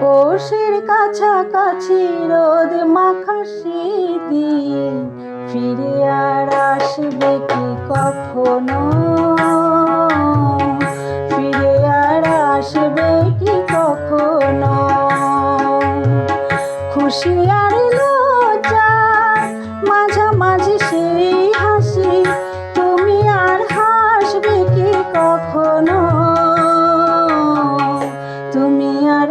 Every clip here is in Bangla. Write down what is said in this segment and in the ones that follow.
পৌষের কাছাকাছি রোদ মাখা দিন ফিরে আর আসবে কি কখনো? ফিরে আর আসবে কি কখনো? খুশি আর মাঝামাঝি সেই হাসি, তুমি আর হাসবে কি কখনো? তুমি আর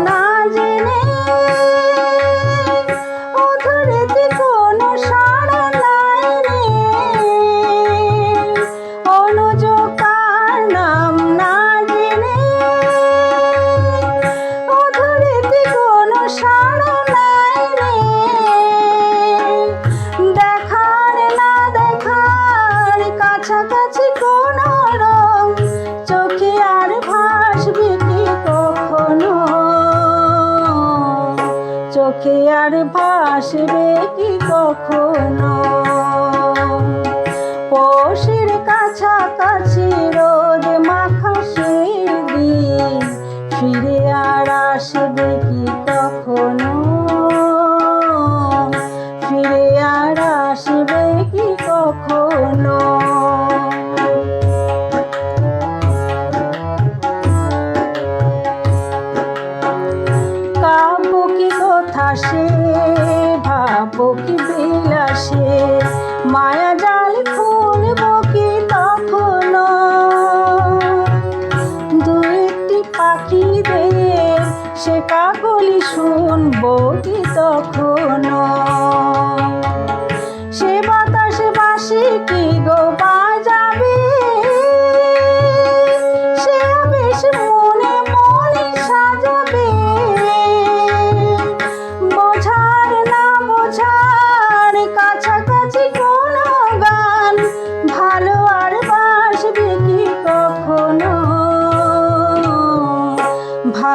চোখে আর ভাসবে কি কখনো। পৌষের কাছাকাছি রোদ মাখা সেই ফিরে আর আসবে কি কখনো? ফিরে আর আসবে কি কখনো? কথা সে ভাবো কি বিলাসে, মায়া জাল খুলব কি তখনো। দু একটি পাখিদের সে কাকলি শুনব কি তখনো। সে বাতাসে বাসি কি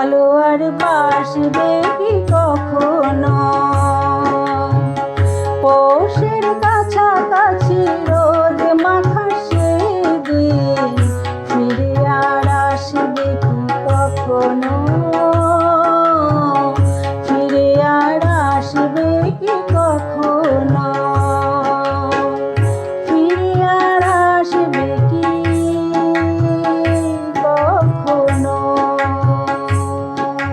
ভালো আর বাসবে কি কখনো? পৌষের কাছাকাছি রোদ মাখা দিন ফিরে আর আসবে কি কখনো?